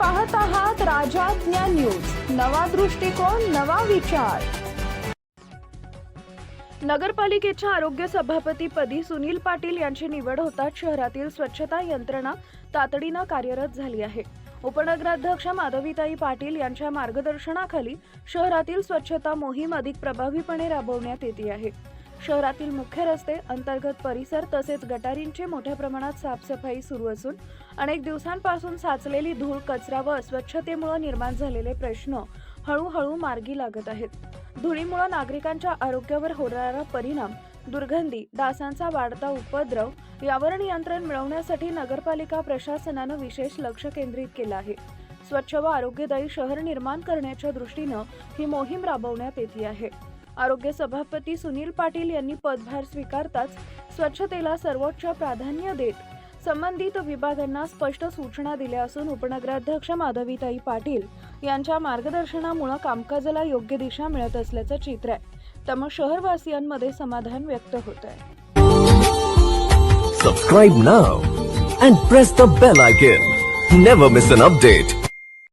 पाहत आहात राजाज्ञा न्यूज. नवा दृष्टिकोन नवा विचार. नगरपालिकेच्या आरोग्य सभापतीपदी सुनील पाटील यांची निवड होताच शहरातील स्वच्छता यंत्रणा तातडीनं कार्यरत झाली आहे. उपनगराध्यक्ष माधवीताई पाटील यांच्या मार्गदर्शनाखाली शहरातील स्वच्छता मोहीम अधिक प्रभावीपणे राबवण्यात येते आहे. शहरातील मुख्य रस्ते अंतर्गत परिसर तसेच गटारींची मोठ्या प्रमाणात साफसफाई सुरू असून अनेक दिवसांपासून साचलेली धूळ कचरा व अस्वच्छतेमुळे निर्माण झालेले प्रश्न हळूहळू मार्गी लागत आहेत. धुळीमुळे नागरिकांच्या आरोग्यावर होणारा परिणाम दुर्गंधी डासांचा वाढता उपद्रव यावर नियंत्रण मिळवण्यासाठी नगरपालिका प्रशासनानं विशेष लक्ष केंद्रित केलं आहे. स्वच्छ व आरोग्यदायी शहर निर्माण करण्याच्या दृष्टीनं ही मोहीम राबवण्यात येते आहे. आरोग्य सभापती सुनील पाटील यांनी पदभार स्वीकारताच स्वच्छतेला सर्वोच्च प्राधान्य देत संबंधित विभागांना स्पष्ट सूचना दिल्या असून उपनगराध्यक्ष माधवीताई पाटील यांच्या मार्गदर्शनामुळे कामकाजाला योग्य दिशा मिळत असल्याचं चित्र आहे. त्यामुळे शहरवासियांमध्ये समाधान व्यक्त होत आहे. Subscribe now and press the bell icon never miss an update